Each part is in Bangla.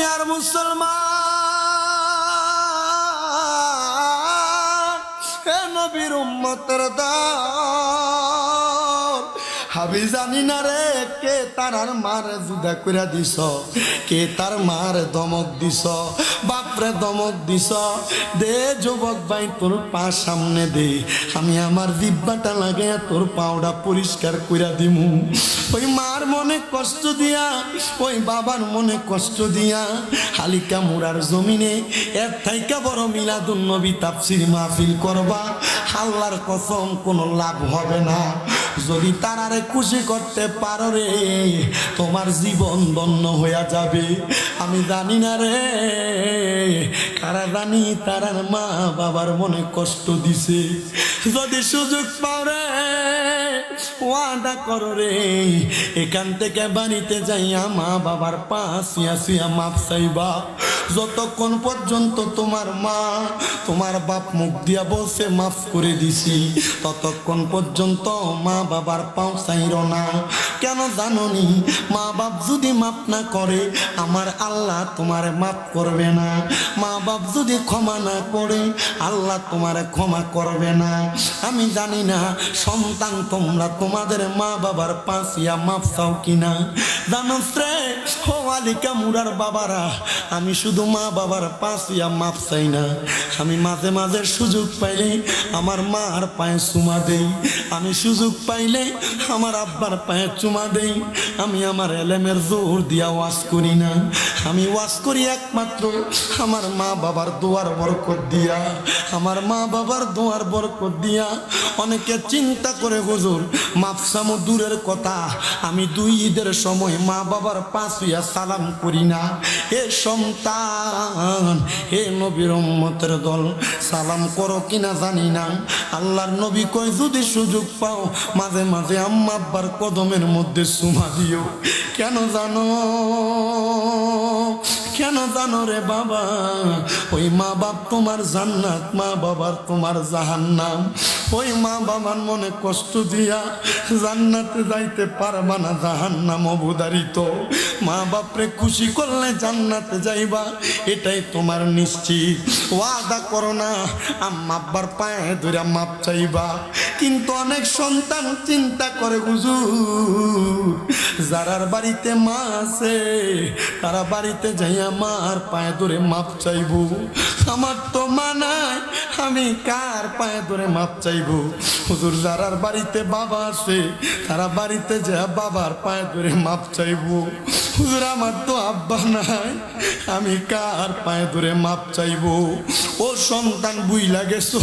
দুনিয়ার মুসলমান হে নবীর উম্মতের দল। হাবি জানি না রে, কে তার মার জুদা কইরা দিছ? কে তার মার দমক দিছ? দমক দিছ দে যুবক ভাই, তোর পা সামনে দে। আমি আমার দিব্বাটা লাগে তোর পাওটা পরিষ্কার কইরা দিমু। ওই মার মনে কষ্ট দিয়া, ওই বাবার মনে কষ্ট দিয়া, হালিকা মুরার জমিনে এর থাইকা বড় মিলাদুন নবী তাফসির মাহফিল করবা। আল্লাহর কসম, কোনো লাভ হবে না। যদি তারারে খুশি করতে পারো রে, তোমার জীবন ধন্য হইয়া যাবে। আমি জানি না রে। জানি তারার মা বাবার মনে কষ্ট দিছে। যদি সুযোগ পাওয়া ওয়াদা করো রে। এখান থেকে বাড়িতে যাইয়া মা বাবার পা শুয়া মাপ চাইবা। যতক্ষণ পর্যন্ত তোমার মা তোমার বাপ মুখ দিয়া বলছে, মাফ করে দিছি, ততক্ষণ পর্যন্ত মা বাবার পাও চাইর না। কেন জাননি? মা বাপ যদি মাপ না করে, আমার আল্লাহ তোমার মাপ করবে না। মা বাপ যদি ক্ষমা না করে, আল্লাহ তোমার ক্ষমা করবে না। আমি জানি না, সন্তান তোমরা তোমাদের মা বাবার পাশিয়া মাপ চাও কিনা? জানোস রে ও আলিকা মুরার বাবারা, আমি শুধু মা বাবার পাশিয়া মাপ চাই না। আমি মাঝে মাঝে সুযোগ পাইলে আমার মার পায়ে চুমা দেই। আমি সুযোগ পাইলে আমার আব্বার পায়ে চুমা দেই। আমি আমার এলেমের জোর দিয়া ওয়াজ করি না। আমি ওয়াজ করি একমাত্র আমার মা বাবার দোয়ার বরকত দিয়া। আমার মা বাবার দোয়ার বরকত দিয়া অনেকে চিন্তা করে, হুজুর মাপসামো দূরের কথা, আমি দুই ঈদের সময় মা বাবার পাঁচ হইয়া সালাম করি না। এ সন্তান, হে নবীর উম্মতের দল, সালাম করো কিনা জানি না। আল্লাহর নবী কয়, যদি সুযোগ পাও, মাঝে মাঝে আম্মা আব্বার কদমের মধ্যে সুমা দিও। কেন জানো? কেন জানো রে বাবা? ওই মা বাপ তোমার জান্নাত, মা বাবার তোমার জাহান্নাম। ওই মা বাবার মনে কষ্ট দিয়া জান্নাতে যাইতে পারবা না, জাহান্নাম অবধারিত। মা বাপরে খুশি করলে জান্নাতে যাইবা, এটাই তোমার নিশ্চিত। ওয়াদা করো না, আম্মা পায়ে ধরে মাপ চাইবা। কিন্তু অনেক সন্তান চিন্তা করে, হুজুর, যারার বাড়িতে মা আছে, তারা বাড়িতে যাইয়া মার পায়ে ধরে মাপ চাইব? আমার তো মা নাই আমি কার পায়ে ধরে মাপ চাইব? হুজুর, যারার বাড়িতে বাবা আছে, তারা বাড়িতে যা বাবার পায়ে ধরে মাপ চাইব। হুজুর, আমার তো আব্বা নাই, আমি কার পায়ে ধরে মাপ চাইব? ও সন্তান বুই লাগেছো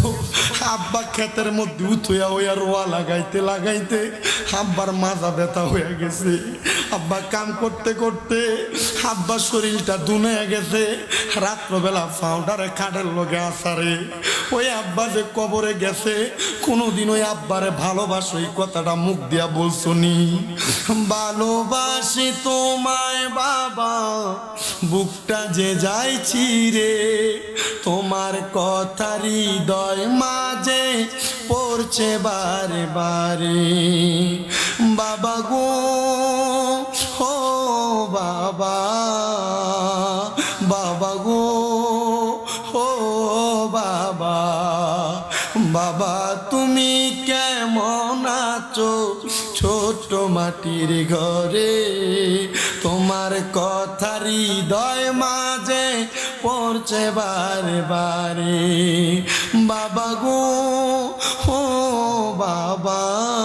আব্বা ক্ষেতের মধ্যে হইয়া রোয়া লাগাইতে লাগাইতে আব্বার মাজা ব্যথা হয়ে গেছে। আব্বা কাম করতে করতে আব্বার শরীরটা দুনে গেছে। রাত্রবেলা ফাউডারে খাটের লগে আসারে ওই আব্বা যে কবরে গেছে, কোনোদিন ওই আব্বারে ভালোবাসো এই কথাটা মুখ দিয়া বলছো নি ভালোবাসি তোমায় বাবা, বুকটা যে যাইছি রে, তোমার কথা হৃদয় মাঝে পড়ছে বারে বারে। বাবা গো, ও বাবা। ছোট মাটির ঘরে। তোমার কথা হৃদয় মাঝে পড়ছে বারে বারে বাবা গো, ও বাবা বাবা।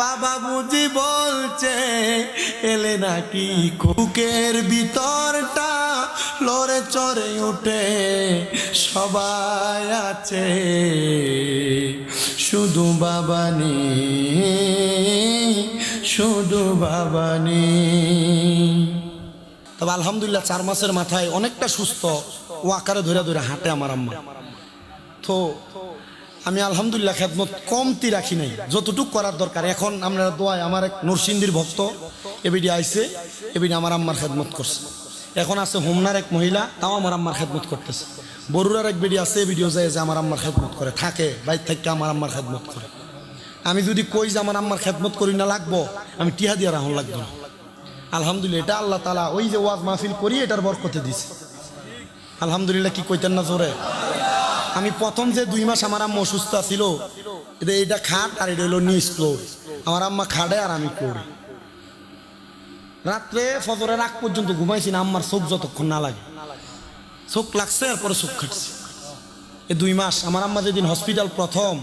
বাবা বুঝি বলছে, এলে নাকি কুকের ভিতরটা লড়ে চড়ে উঠে সবাই আছে, শুধু বাবা নেই, শুধু বাবা নেই। তবে আলহামদুলিল্লাহ চার মাসের মাথায় অনেকটা সুস্থ, ও আকারে ধরে ধরে হাঁটে আমার আম্মা। তো আমি আলহামদুলিল্লাহ খেদমত কমতি রাখি নাই। যতটুক করার দরকার। এখন আমরা দোয়ায় আমার এক নরসিংদীর ভক্ত, এবিডি আইছে, এবিডি আমার আম্মার খেদমত করছে। এখন আছে হোমনার এক মহিলা, তাও আমার আম্মার খেদমত করতেছে। বরুরার এক ভিডিও আছে ভিডিও যায় যে আমার আম্মার খেদমত করে। থাকে, বাইর থেকে আমার আম্মার খেদমত করে। আমি যদি কই যে আমার আম্মার খেদমত করি না লাগবো, আমি টিহা দিয়ে রাহন লাগবো না। আলহামদুলিল্লাহ, এটা আল্লাহ তালা ওই যে ওয়াজ মাহফিল করি, এটার বরকতে দিছে। আলহামদুলিল্লাহ, কি কইতেন না জোরে? আমি প্রথম যে দুই মাস আমার আম্মা অসুস্থ ছিল এটা খাট আর এটা হলো নিচ ফ্লোর আমার আম্মা খাড়ে আর আমি করি রাত্রে ফজরের আগ পর্যন্ত ঘুমাইছি না, আম্মার চোখ যতক্ষণ না লাগে। চোখ লাগছে, এরপরে চোখ খাটছে এই দুই মাস আমার আম্মা যেদিন হসপিটাল প্রথম,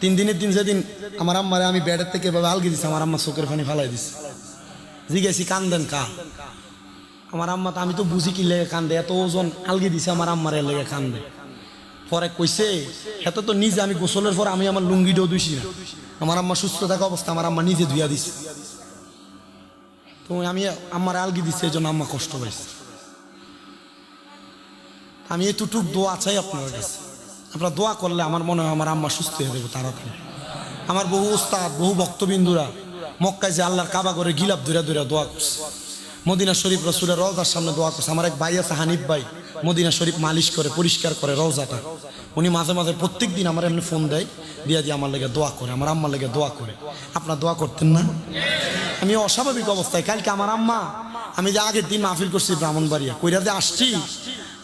তিন দিনের দিন যেদিন আমার আম্মারে আমি বেডের থেকে এভাবে আলগি দিছি, আমার আম্মা চোখের পানি ফালাই দিছে। জিজ্ঞাসি কান্দেন কা? আমার আম্মা তো, আমি তো বুঝি কি লেগে কান্দে, এত ওজন আলগে দিছে আমার আম্মারে লেগে কান্দে। পরে কইছে, এত তো নিজে আমি গোসলের পর আমি আমার লুঙ্গিটাও ধুইছি না। আমার আম্মা সুস্থ থাকা অবস্থা, আমার আম্মা নিজে ধুইয়া দিছে। তো আমি আমার আলগি দিছে এই জন্য আম্মা কষ্ট পাইছে। আমি এতটুক দোয়া চাই আপনার কাছে। আপনারা দোয়া করলে আমার মনে হয় আমার আম্মা সুস্থ হয়ে যাবে তাড়াতাড়ি। আমার বহু উস্তাদ, বহু ভক্তবিন্দুরা মক্কায় যে আল্লাহর কাবা করে গিলাপ ধরে ধরে দোয়া করছে। মদিনা শরীফ রসুলের রওজার সামনে দোয়া করছে। আমার এক ভাই আছে, হানিফ ভাই। মদিনা শরীফ মালিশ করে, পরিষ্কার করে রওজাটা। উনি মাঝে মাঝে প্রত্যেক দিন আমার এমনি ফোন দেয়, দিয়ে দিয়ে আমার লেগে দোয়া করে, আমার আম্মার লেগে দোয়া করে। আপনার দোয়া করতেন না? আমি অস্বাভাবিক অবস্থায়, কালকে আমার আম্মা, আমি যে আগের দিন মাহফিল করছি ব্রাহ্মণবাড়িয়া, কইরা যে আসছি।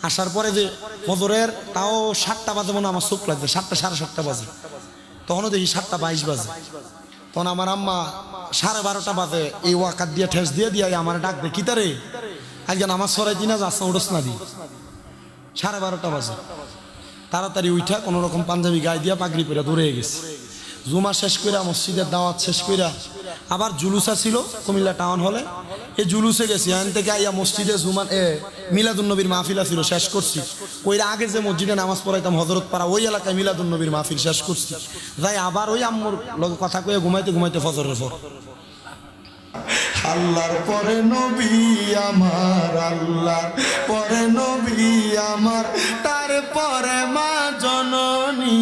আসার পরে যে ফজরের, তাও সাতটা বাজে মনে আমার চোখ লাগছে, সাতটা, সাড়ে সাতটা বাজে। তখনও দেখি সাতটা বাইশ বাজে। তখন আমার আম্মা সাড়ে বারোটা বাজে। এই ওয়াকাত দিয়ে ঠেস দিয়ে দিয়ে আমার ডাক দে কিতারে একজন আমার সরাই দিনা যাচ্ছে উড়স না দি সাড়ে বারোটা বাজে। তাড়াতাড়ি উঠা কোনো রকম পাঞ্জাবি গায়ে দিয়া পাগড়ি পেরা দৌড়ে গেছে। জুমা শেষ কইরা, মসজিদের দাওয়াত শেষ কইরা আবার জুলুসা ছিল, কুমিল্লা টাউন হলে এই জুলুসে গেছি এখান থেকে আইয়া মসজিদে জুমান এ মিলাদুন নবীর মাহফিল ছিল শেষ করছি। ওই আগে যে মসজিদে নামাজ পড়াইতাম হজরত পাড়া ওই এলাকায় মিলাদুন নবীর মাহফিল শেষ করছি। যাই, আবার ওই আম্মুর কথা কয়ে ঘুমাইতে ঘুমাইতে ফজরের পর। আল্লাহর পরে নবী আমার, আল্লাহর পরে নবী আমার, তারপরে মা জননী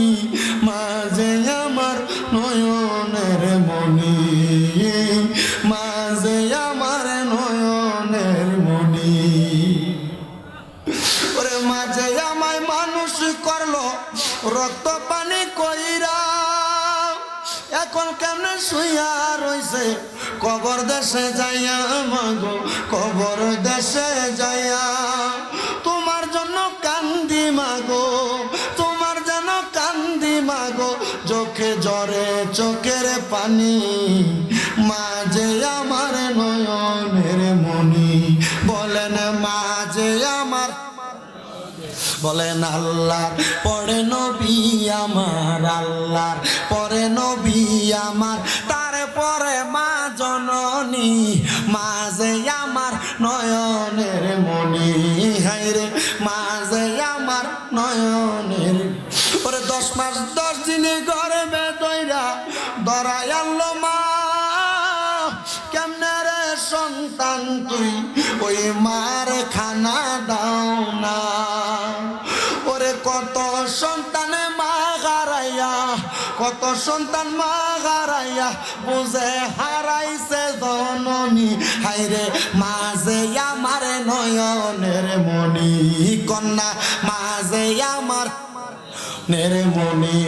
কেমনে শুইয়া রইছে? কবর দেশে যাইয়া মাগো, কবর দেশে যাইয়া। তোমার জন্য কান্দি মাগো, তোমার যেন কান্দি মাগো, চোখে জ্বরে চোখের পানি। মাঝে আমার বলেন আল্লাহ, পরে নবী আমার আল্লাহ, পরে নবী আমার, তারপরে মা জননী, মাঝে আমার নয়নের মনি হাইরে মাঝে আমার নয়নের। ওরে দশ মাস দশ দিনে ঘরে বেদইরা ধরাই আনলো মা, কেমনে রে সন্তান তুই? ওই মার খানা দাও না। কত সন্তান মা হারাইয়া বুঝে হারাইছে জননী। হাইরে মাঝে আমার নয়নের মনি কন্যা মাঝে আমার নেরে মনে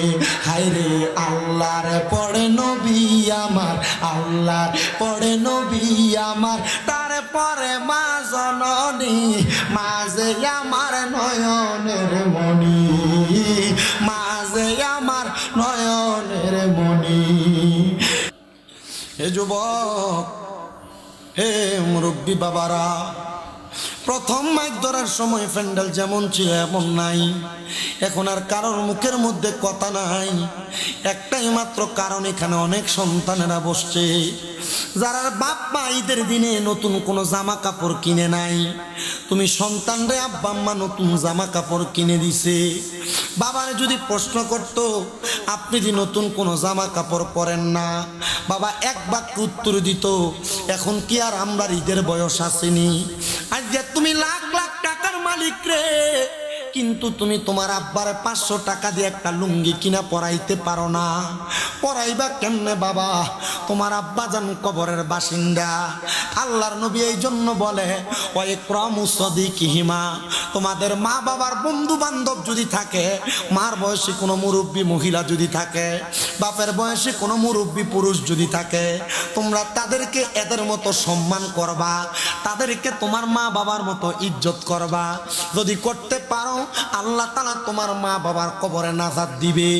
হাইরে আল্লাহর পড়ে নবী আমার, আল্লাহর পড়ে নবী আমার তারপরে মা জননী। মাঝে আমার নয়নের মনি হে যুবক, হে মুরব্বী বাবারা, প্রথম মাইক ধরার সময় প্যান্ডেল যেমন ছিল এমন নাই। এখন আর কারোর মুখের মধ্যে কথা নাই। একটাই মাত্র কারণ, এখানে অনেক সন্তানেরা বসছে। যারা বাপ মা ঈদের দিনে নতুন কোনো জামা কাপড় কিনে নাই, তুমি সন্তানরে আব্বা আম্মা নতুন জামা কাপড় কিনে দিছে। বাবারে যদি প্রশ্ন করতো, আপনি যে নতুন কোনো জামা কাপড় পরেন না? বাবা এক বাক্য উত্তর দিত, এখন কি আর আমরা ঈদের বয়স আসেনি? আজ যে তুমি লাখ লাখ টাকার মালিক রে। কিন্তু তুমি তোমার আব্বার পাঁচশো টাকা দিয়ে একটা লুঙ্গি কিনা পরাইতে পারো না। পরাইবা কেমনে বাবা? তোমার আব্বা যান কবরের বাসিন্দা। আল্লাহর নবী এই জন্য বলে ওই ক্রমুসদি কিহিমা তোমাদের মা বাবার বন্ধু বান্ধব যদি থাকে, মার বয়সী কোনো মুরব্বী মহিলা যদি থাকে, বাপের বয়সী কোনো মুরব্বী পুরুষ যদি থাকে, তোমরা তাদেরকে এদের মতো সম্মান করবা, তাদেরকে তোমার মা বাবার মতো ইজ্জত করবা। যদি করতে পারো আল্লাহ তালা তোমার মা বাবার কবরে নাজাদ দিবে।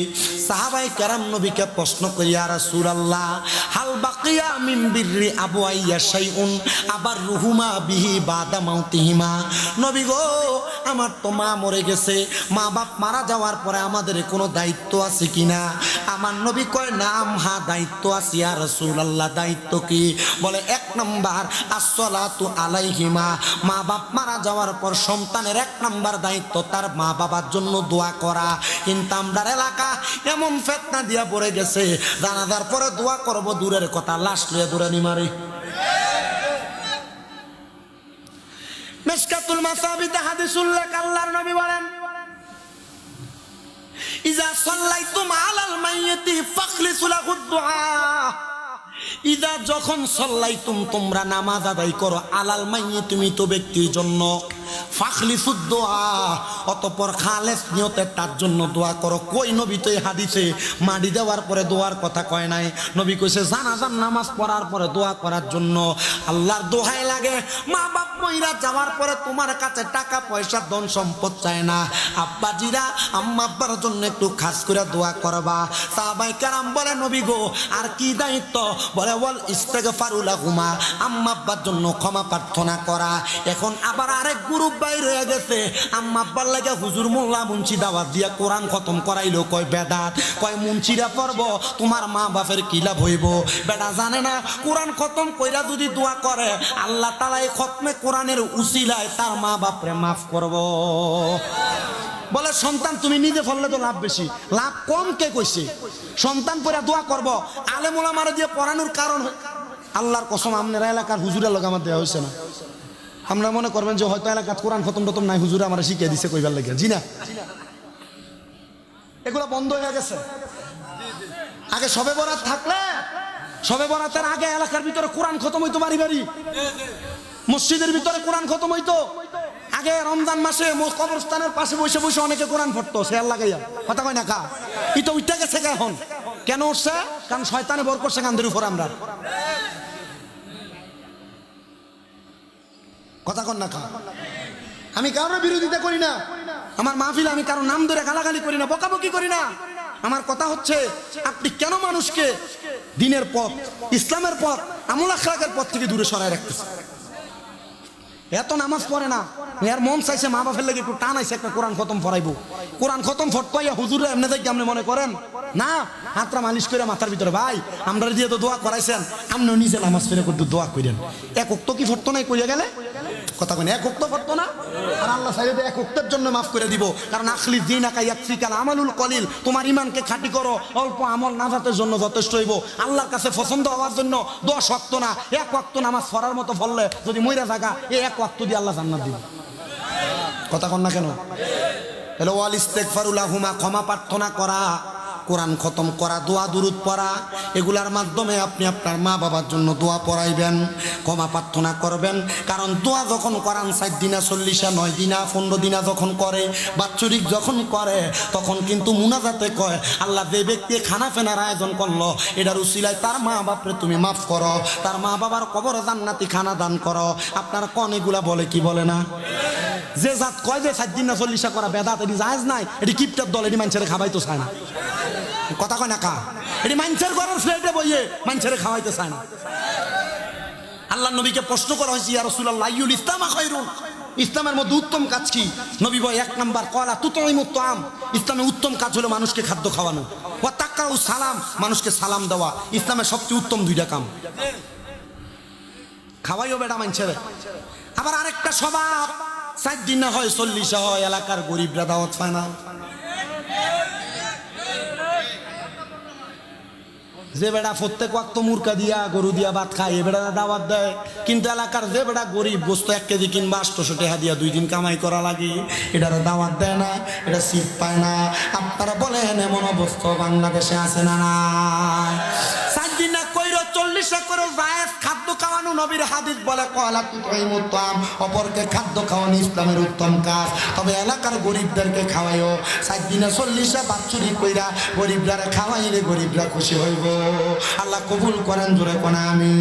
সাহাবাই কেরাম নবীকে প্রশ্ন করিয়া রাসূল আল্লাহ হাল বাকিয়া মিন বিররি আবু আইয়া শাইউন, আবার রুহুমা বিহি বাদা মাউতিহিমা? নবী গো, আমার তো মা মরে গেছে। মা বাপ মারা যাওয়ার পরে আমাদের কোনো দায়িত্ব আছে কি না আমার নবী কয় নাম হা দায়িত্ব আছে। আর রসুল আল্লাহ দায়িত্ব কি? বলে, এক নাম্বার আসলাতু আলাইহিমা। মা বাপ মারা যাওয়ার পর সন্তানের এক নাম্বার দায়িত্ব তার মা বাবার জন্য দোয়া করা। কিন্তু আমরা এলাকা এমন ফেতনা দিয়া পড়ে গেছে। জানাজার পরে দোয়া করব, দূরের কথা লাশ লইয়া দূরে নি মারি। মেশকাতুল মাসাবিতে হাদিস উল্লেখ আল্লাহর নবী বলেন, ইজা সাল্লাইতুম আলাল মাইয়িতি ইদা যখন তোমরা নামাজ আদায় করো আলাল মাইয়ে তুমি তো ব্যক্তির জন্য ফাখলি দোয়া অতপর খালেস নিয়তে তার জন্য দোয়া করো। কই নবী তো হাদিসে মাটি দেওয়ার পরে দোয়ার কথা কয় নাই? নবী কইছে জানাজান নামাজ পড়ার পরে দোয়া করার জন্য আল্লাহর দোহাই লাগে। মা বাপ মহিলা যাওয়ার পরে তোমার কাছে টাকা, পয়সা, ধন সম্পদ চায় না। আব্বাজিরা আম্মা আব্বার জন্য একটু খাস করে দোয়া করবা। সাহাবাই কারাম বলে, নবী গো, আর কি দায়িত্ব? বলে বল ইস্তেগফারুলা হুমা আম্মা আব্বার জন্য ক্ষমা প্রার্থনা করা। এখন আবার আরেক গ্রুপ বাইর হয়ে গেছে। আম্মা আব্বার লাগে হুজুর মোল্লা মুন্সি দাওয়াত দিয়া কোরআন খতম করাইলো, কয় বেদাত, কয় মুন্সিরা পড়ব, তোমার মা বাপের হইব? বেটা জানে না, কোরআন খতম কইরা যদি দোয়া করে, আল্লাহ তালা এই খতমে কোরআনের উসিলায় তার মা বাপরে মাফ করব। বলে, সন্তান, তুমি নিজে ফললে তো লাভ বেশি। লাভ কম কে কইছে? সন্তান পরে দোয়া করব। আলেমুলা মারা দিয়ে পড়ানোর কারণ আল্লাহর কসম আপনার এলাকার হুজুরের লোক আমার দেওয়া হয়েছে না। আপনারা মনে করবেন যে হয়তো এলাকার কোরআন খতম টতম নাই, হুজুরে আমার শিখিয়ে দিছে কইবার লাগে জি না? এগুলো বন্ধ হয়ে গেছে। আগে সবে বরাত থাকলে, সবে বরাতের আগে এলাকার ভিতরে কোরআন খতম হইতো বাড়ি বাড়ি। মসজিদের ভিতরে কোরআন খতম হইতো। আগে রমজান মাসে কবরস্থানের পাশে বসে বসে অনেকে কোরআন পড়তো সে আল্লাহ গাইয়া কথা কয় না কা? ই তো উঠতে গেছে এখন? কেন উঠছে? কারণ শয়তানে বর করছে কান্দের উপর আমরা। কথা কন না আমি কারোর বিরোধিতা করি না। আমার মাহফিল আমি কারও নাম ধরে গালাগালি করি না, বকাবকি করি না। আমার কথা হচ্ছে, আপনি কেন মানুষকে দিনের পথ, ইসলামের পথ, আমল আখলাকের পথ থেকে দূরে সরায় রাখতেছেন? এত নামাজ পড়ে না। এর মন চাইছে মা বাপের লাগে একটু টান আইছে একটা কোরআন খতম পড়াইবো কোরআন খতম ফটকাইয়া হুজুর এমনি দেখি আপনি মনে করেন? না হাতটা মালিশ করে মাথার ভিতরে, ভাই আমরা দিয়ে তো দোয়া করাইছেন আপনিও নিজে নামাজ ফেরে করতে দোয়া করেন এক উক্ত কি ফটতো নাই কইয়া গেলে? কথা কেন এক উক্ত ফটতো না? আর আল্লাহ সাহেব এক উক্তের জন্য মাফ করে দিব। কারণ আখলি দিন আকা ইয়াকফিকাল আমালুল কলিল, তোমার ইমানকে খাঁটি করো, অল্প আমল নাজাতের জন্য যথেষ্ট হইব। আল্লাহর কাছে পছন্দ হওয়ার জন্য দোয়া শক্ত না, এক ওয়াক্ত নামাজ পড়ার মতো ফললে যদি মইরা থাকা এই এক ওয়াক্ত দিয়ে আল্লাহ জান্নাত দিবে। কথা কন না কেন? হ্যালো ওয়াল ইস্তেকফারুল্লাহুমা ক্ষমা প্রার্থনা করা। কোরআন খতম করা, দোয়া, দুরুদ পড়া, এগুলার মাধ্যমে আপনি আপনার মা বাবার জন্য দোয়া পড়াইবেন, ক্ষমা প্রার্থনা করবেন। কারণ দোয়া যখন করান ষাট দিনা, চল্লিশা, নয় দিনা, পনেরো দিনা যখন করে, বাৎসরিক যখন করে, তখন কিন্তু মুনাজাতে কয়, আল্লাহ যে ব্যক্তি খানা ফেনার আয়োজন করল, এটার উসিলায় তার মা বাপরে তুমি মাফ করো, তার মা বাবার কবরে জান্নাতি খানা দান করো। আপনার কন এগুলা বলে কি বলে না? যে জাত কয় যে সাত দিন, চল্লিশা করা বেদাত, এটি জাহাজ নাই, এটি কিপটার দল, এটি মানুষের খাওয়াইতে চায় না। কথা কয় না কা? এটি মানুষের ঘরের ফ্লেটে বইয়ে মানুষের খাওয়াইতে চায় না। আল্লাহ নবীকে প্রশ্ন করা হয়েছে, ইয়া রাসূলুল্লাহ ইউল ইসলাম খায়রুন? ইসলামের মধ্যে উত্তম কাজ কি? নবী বয় এক নাম্বার, কলা তুতইম আম ইসলামের উত্তম কাজ হলো মানুষকে খাদ্য খাওয়ানো। ওয়া তাকাউ সালাম, মানুষকে সালাম দেওয়া। ইসলামের সবচেয়ে উত্তম দুইটা কাম। খাওয়াইও বেটা মানছে আবার আরেকটা স্বভাব, সাত দিন না হয়, চল্লিশে হয়, এলাকার গরিবরা দাওয়াত পায় না। যে বেড়া প্রত্যেক ওয়াক্ত মুরকা দিয়া, গরু দিয়া ভাত খায়, এ বেড়া দাওয়াত দেয়। কিন্তু এলাকার যে বেড়া গরিব বস্তু এক কেজি কিংবা আটশোশো টাকা দিয়া দুই দিন কামাই করা লাগে। এটার দাওয়াত দেয় না, এটা সিট পায় না। আপনারা বলেন, এমন অবস্থা বাংলাদেশে আছে না না চার দিন না কইর, চল্লিশ করে জায়েজ খাদ্য খাওয়ানো নবীর হাদিস বলে তুই উত্তম অপরকে খাদ্য খাওয়ানো ইসলামের উত্তম কাজ। তবে এলাকার গরিবদেরকে খাওয়াইও সাত দিনে চল্লিশে বাচ্চুরি কইরা গরিবরা খাওয়াইলে গরিবরা খুশি হইব। আল্লাহ কবুল করেন, জোরে কোনা আমি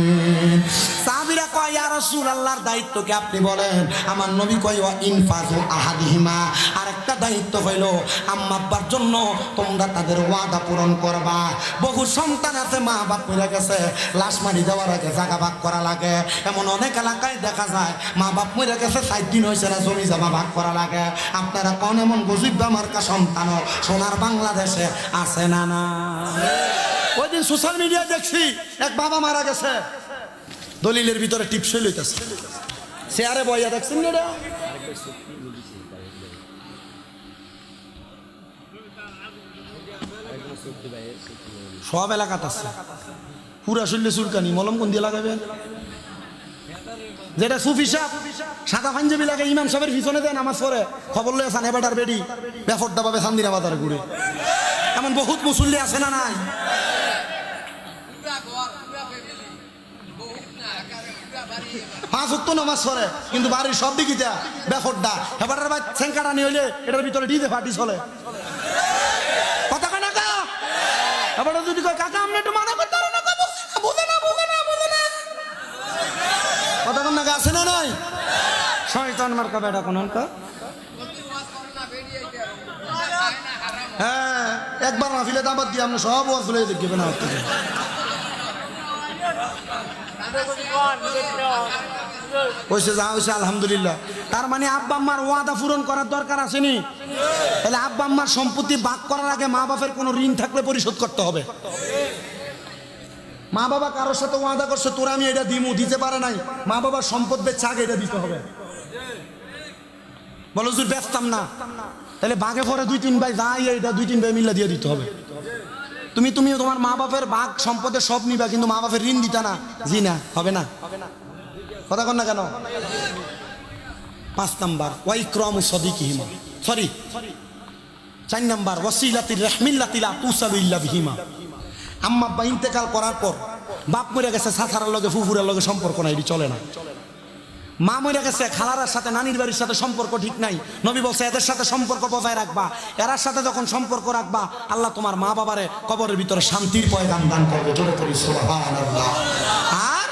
সাহাবিরা কয়, ইয়া রাসূল আল্লাহর দায়িত্বকে আপনি বলেন? আমার নবী কয়, ওয়া ইনফাজু আহাদিহিমা। আর একটা দায়িত্ব হইল, আম্মা আব্বার জন্য তোমরা তাদের ওয়াদা পূরণ করবা। বহু সন্তান আছে, মা বাপ মরে গেছে, লাশ মারি দেওয়ার আগে জাগা ভাগ করা লাগে। এমন অনেক এলাকায় দেখা যায়, মা বাপ মরে গেছে চার দিন হয়েছে না জমি জামা ভাগ করা লাগে। আপনারা কোন এমন গজিব মার্কা সন্তান সোনার বাংলাদেশে আছে না না ওই দিন সোশ্যাল মিডিয়া দেখছি, এক বাবা মারা গেছে। দলিলের ভিতরে টিপসই লইতেছে। চেয়ারে বইয়া দেখছেন সব এলাকাত আছে। পুরা শরীরে চুলকানি, মলম কোন দিয়ে লাগাবেন যেটা সুফি সাহ, সাদা পাঞ্জাবি লাগে, ইমাম সাহেবের পিছনে দেন আমার পরে খবর লয়ে আসান এবার বেডি বেফরটা পাবে সান্দিনা বাজারে ঘুরে। এমন বহুত মুসল্লি আছে না নাই? পাঁচ উত্তর নামাজ পড়ে, কিন্তু বাড়ির সব দিকিটা বেফরটা হেবাটার বা সেঙ্কাটা নিয়ে হইলে এটার ভিতরে ডিজে ফাটি চলে কথা কানা কা? এবার যদি কয়, কাকা আমরা একটু মানা করতে না বুঝে না বুঝে না বুঝে না কথা কান্না আছে না নাই? শয়তান মার্কা বেটা কোন হ্যাঁ একবার মাহফিলে দাবাত দিয়ে আমরা সব ওয়াজ না হয়েছে যা হয়েছে আলহামদুলিল্লাহ। তার মানে আব্বা আম্মার ওয়াদা পূরণ করার দরকার আসেনি। তাহলে আব্বা আম্মার সম্পত্তি ভাগ করার আগে মা বাপের কোনো ঋণ থাকলে পরিশোধ করতে হবে। মা বাবা কারোর সাথে ওয়াদা করছে, তোরা আমি এটা দিমু, দিতে পারে নাই। মা বাবার সম্পদ বেচে এটা দিতে হবে। বলো ব্যস্তাম না। তাহলে বাঘে পরে দুই তিন ভাই যাই এটা দুই তিন ভাই মিল্লা দিয়ে দিতে হবে। তুমি তুমি তোমার মা বাপের বাঘ সম্পদের সব নিবা, কিন্তু মা বাপের ঋণ দিতা না। জি না, হবে না। কথা কন না কেন? পাঁচ নাম্বার ওয়াই ক্রম সদিক হিমা সরি, চার নাম্বার, ওয়াসিলাতির রহমিল্লাতিলা তুসালুল্লাহ বিহিমা। আম্মা আব্বা ইন্তেকাল করার পর বাপ মরে গেছে, সাসারার লগে, ফুফুরের লগে সম্পর্ক নাই, এটি চলে না। মা মরে গেছে, খালারার সাথে, নানির বাড়ির সাথে সম্পর্ক ঠিক নাই। নবী বলছে, এদের সাথে সম্পর্ক বজায় রাখবা। এরার সাথে যখন সম্পর্ক রাখবা, আল্লাহ তোমার মা বাবারে কবরের ভিতরে শান্তির পয়গাম দান করবে। আর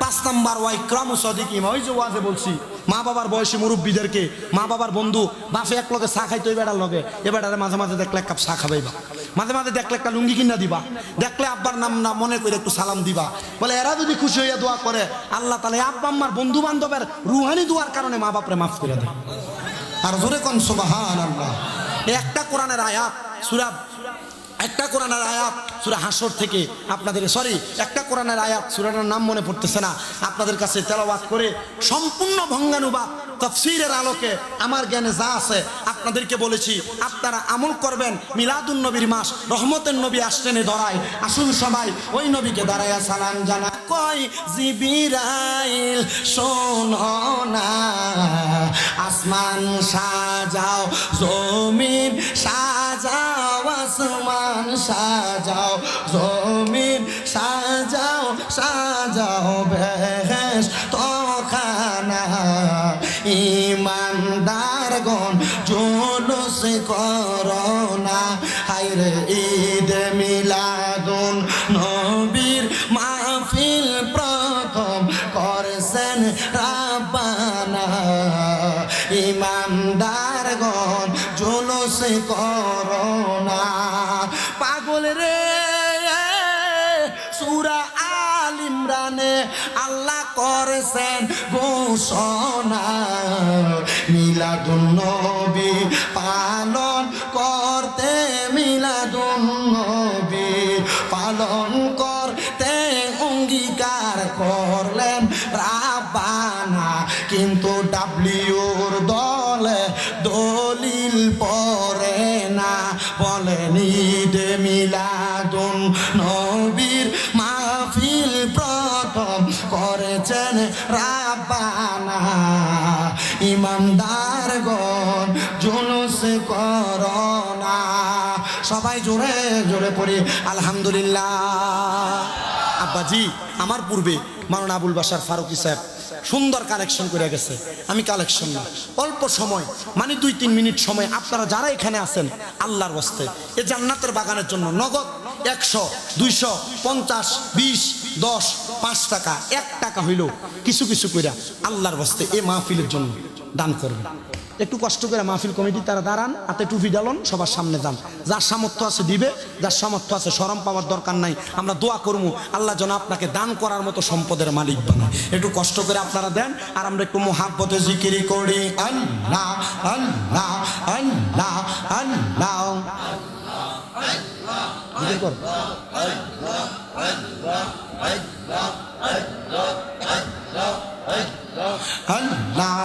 পাঁচ নাম্বার ওয়াই ক্রম সদিকিম, ওই যে ওয়াজে বলছি মা বাবার বয়সী মুরব্বীদেরকে, মা বাবার বন্ধু বাসে এক লগে চা খাইতো এই বেড়ার লগে। এ বেড়ারে মাঝে মাঝে দেখলে এক কাপ চা খাবাইবা। মাঝে মাঝে দেখলে একটা লুঙ্গি কিনা দিবা। দেখলে আব্বার নাম না মনে করে একটু সালাম দিবা। বলে, এরা যদি খুশি হইয়া দোয়া করে, আল্লাহ তাহলে আব্বা আম্মার বন্ধু বান্ধবের রুহানি দোয়ার কারণে মা বাপরে মাফ করে দেয়। আর জোরে কন আল্লাহ একটা কোরআনের আয়াত সুরাব একটা কোরআনের আয়াত সুরা হাসর থেকে আপনাদের সরি একটা কোরআনের আয়াত, সুরাটার নাম মনে পড়তেছে না। আপনাদের কাছে তেলাওয়াত করে সম্পূর্ণ ভঙ্গানুবাদ, তফসিরের আলোকে আমার জ্ঞানে যা আছে আপনাদেরকে বলেছি। আপনারা আমল করবেন, মিলাদুন নবীর মাস, রহমতের নবী আসছেন ধরায়। আসুন সবাই, ওই নবীকে দাঁড়াইয়া সালাম জানা কয় জিবিরাইল, শোনো না, আসমান সাজাও, জমিন সাজাও। আসমান সাজাও জমিন সাজাও সাজাও বেহেস তখানা ইমানদার গণ জুলুস করোনা হাইরে ঈদ মিলাদুন ঘোষণা মিলাদুন নবী পালন করতে মিলাদুন নবী পালন করতে অঙ্গীকার করলেন রাবানা কিন্তু ডাব্লিউর দলে দলিল পরে না, বলেন পড়ি আলহামদুলিল্লাহ। আব্বাজি, আমার পূর্বে মাওলানা আবুল বাসার ফারুকি সাহেব সুন্দর কালেকশন করে গেছে। আমি কালেকশন না। অল্প সময় মানে দুই তিন মিনিট সময় আপনারা যারা এখানে আছেন, আল্লাহর বস্তে এ জান্নাতের বাগানের জন্য নগদ একশো, দুইশো, পঞ্চাশ, বিশ, দশ, পাঁচ টাকা, এক টাকা হইল কিছু কিছু কইরা আল্লাহর বস্তে এ মাহফিলের জন্য দান করবেন। একটু কষ্ট করে মাহফিল কমিটি, তারা দাঁড়ান, হাতে টুপি ডালন, সবার সামনে যান। যার সামর্থ্য আছে দিবে, যার সামর্থ্য আছে সরম পাওয়ার দরকার নাই। আমরা দোয়া করব, আল্লাহ যেন আপনাকে দান করার মতো সম্পদের মালিক বানায়। একটু কষ্ট করে আপনারা দেন, আর আমরা একটু মোহাব্বতে জিকিরি করি। আল্লাহ আল্লাহ আল্লাহ আল্লাহ। আল্লাহ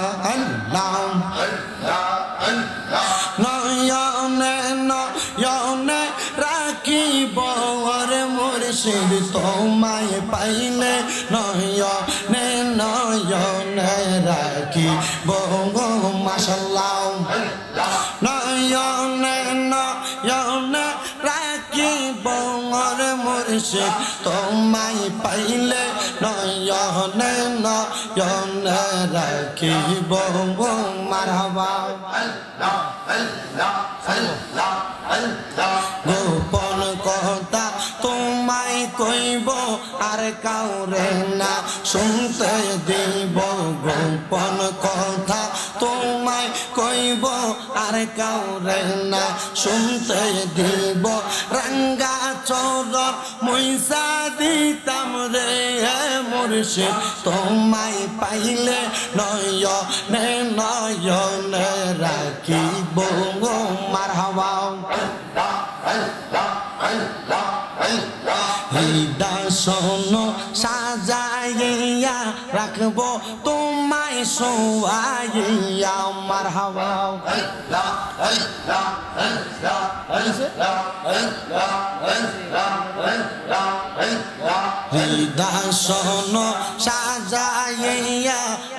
নয়নে নয়নে রাখিব ওরে মুর্শিদ তোমায় পাইলে নয়নে নয়নে রাখিব মাশাল্লাহ নয়নে নয়নে রাখিব ওরে মুর্শিদ তোমায় পাইলে নয়নে নয়নে রাখিব মারহাবা। গোপন কথা তোমায় কইব আর কাউরে না, শুনতে দিব। গোপন কথা তোমায় কইব আর কাউরে না শুনতে দিব। রঙ্গা চোর মইসা দিতাম রে মুর্শিদ, তোমায় পাইলে নয়নে নয়নে রাখিব মার হাওয়া সাজাইয়া রাখব তোমায়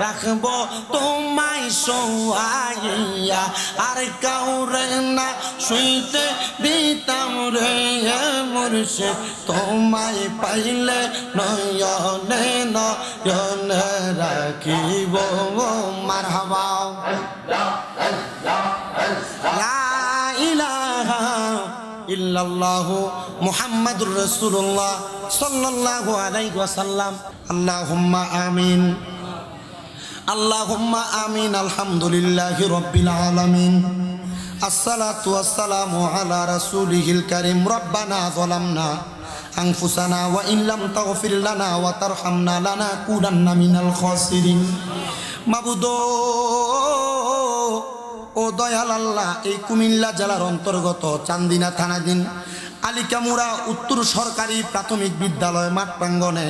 রাখব তোমায় শোয়াইয়া আর কাউরে না শুইতে দিতাম রে মুর্শিদ তোমায় পাইলে নয়নে নয়নে রাখিব মার লা ইলাহা ইল্লাল্লাহু মুহাম্মাদুর রাসূলুল্লাহ সাল্লাল্লাহু আলাইহি ওয়াসাল্লাম। আল্লাহুম্মা আমিন। আল্লাহুম্মা আমিন, আলহামদুলিল্লাহি রাব্বিল আলামিন। আসসালাতু ওয়াসসালামু আলা রাসূলিহিল কারীম। রব্বানা যালামনা ইন লাম তাগফির লানা ওয়া তারহামনা লানাকুনান্না minal khasirin মাবুদো ও দয়াল আল্লাহ, এই কুমিল্লা জেলার অন্তর্গত চান্দিনা থানাধীন আলিকামুরা উত্তর সরকারি প্রাথমিক বিদ্যালয় মাঠ প্রাঙ্গনে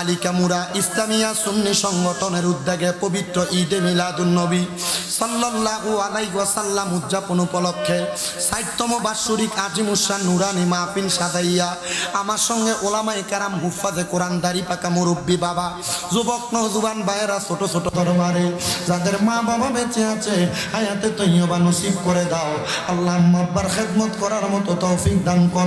আলিকামুরা ইসলামিয়া সুন্নি সংগঠনের উদ্যোগে পবিত্র ঈদে মিলাদুন্নবী সাল্লাল্লাহু আলাইহি ওয়াসাল্লাম উদযাপন উপলক্ষে ষাটতম বাৎসরিক আজিমুসান নুরানি মাহফিল সাজাইয়া আমার সঙ্গে ওলামাই কারাম হুফাজে কোরআন দাড়ি পাকা মুরব্বী বাবা, যুবক নজুবান ভাইয়েরা ছোট ছোট দরবারে, যাদের মা বাবা বেঁচে আছে, হায়াতে তৈবা নসিব করে দাও। আল্লাহ আব্বার খেদমত করার মতো তৌফিক দান করো।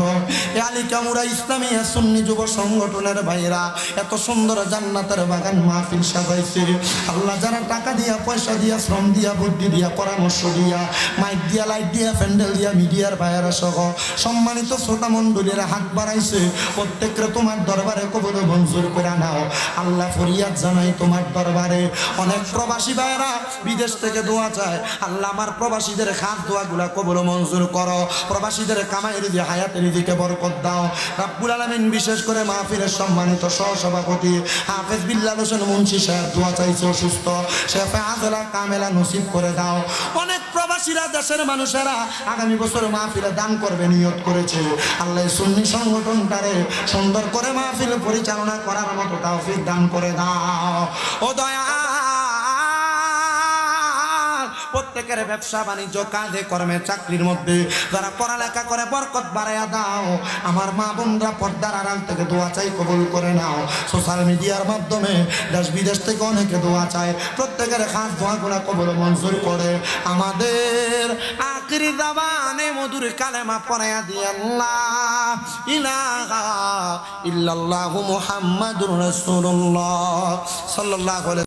এ আলিকামুরা ইসলামী সুন্নি যুব সংগঠনের ভাইয়েরা, এত সুন্দর জান্নাতের বাগান মাহফিল সাজাইছে। আল্লাহ যারা টাকা দিয়া, পয়সা দিয়া, শ্রম দিয়া, বুদ্ধি দিয়া, পরামর্শ দিয়া, মাইক দিয়া, লাইট দিয়া, প্যান্ডেল দিয়া, মিডিয়ার ভাইয়েরা সহ সম্মানিত শ্রোতা মণ্ডলীরা হাত বাড়াইছে। প্রত্যেকরে তোমার দরবারে কবর মঞ্জুর করে নাও। আল্লাহ ফরিয়াদ জানাই তোমার দরবারে। অনেক প্রবাসী ভাইয়েরা বিদেশ থেকে দোয়া চায়। আল্লাহ আমার প্রবাসীদের খাস দোয়াগুলা কবর মঞ্জুর করো। প্রবাসীদের কামাই দিয়ে হায়াতের দিকে বরকত দাও। রাব্বুল আলামিন বিশেষ করে মাহফিলের সম্মানিত সহসভাপতি হাফেজ বিল্লাল হোসেন মুন্সি সাহেব, দোয়া চাইছে অসুস্থ। শেফে আজলা কামেলা নসিব করে দাও। অনেক প্রবাসীরা, দেশের মানুষেরা আগামী বছর মাহফিলে দান করবে, নিয়ত করেছে। আল্লাহ সুন্নি সংগঠনটারে সুন্দর করে মাহফিল পরিচালনা করার মতো তৌফিক দান করে দাও। ও দয়া প্রত্যেকের ব্যবসা বাণিজ্য, কাজে কর্মে, চাকরির মধ্যে। যারা পড়ালেখা করে, বরকত বাড়াইয়া দাও। আমার মা বোনরা পর্দার আড়াল থেকে দোয়া চাই, কবুল করে নাও। সোশ্যাল মিডিয়ার মাধ্যমে দেশ বিদেশ থেকে অনেকে দোয়া চায়। প্রত্যেকের খাস দোয়াগুলা কবুল মঞ্জুর করে। আমাদের আখরি দাবানে মধুর কালেমা পড়াইয়া দিয়ে আল্লাহ ইল্লাল্লাহু মুহাম্মাদুর রাসূলুল্লাহ সাল্লাল্লাহু আলাইহি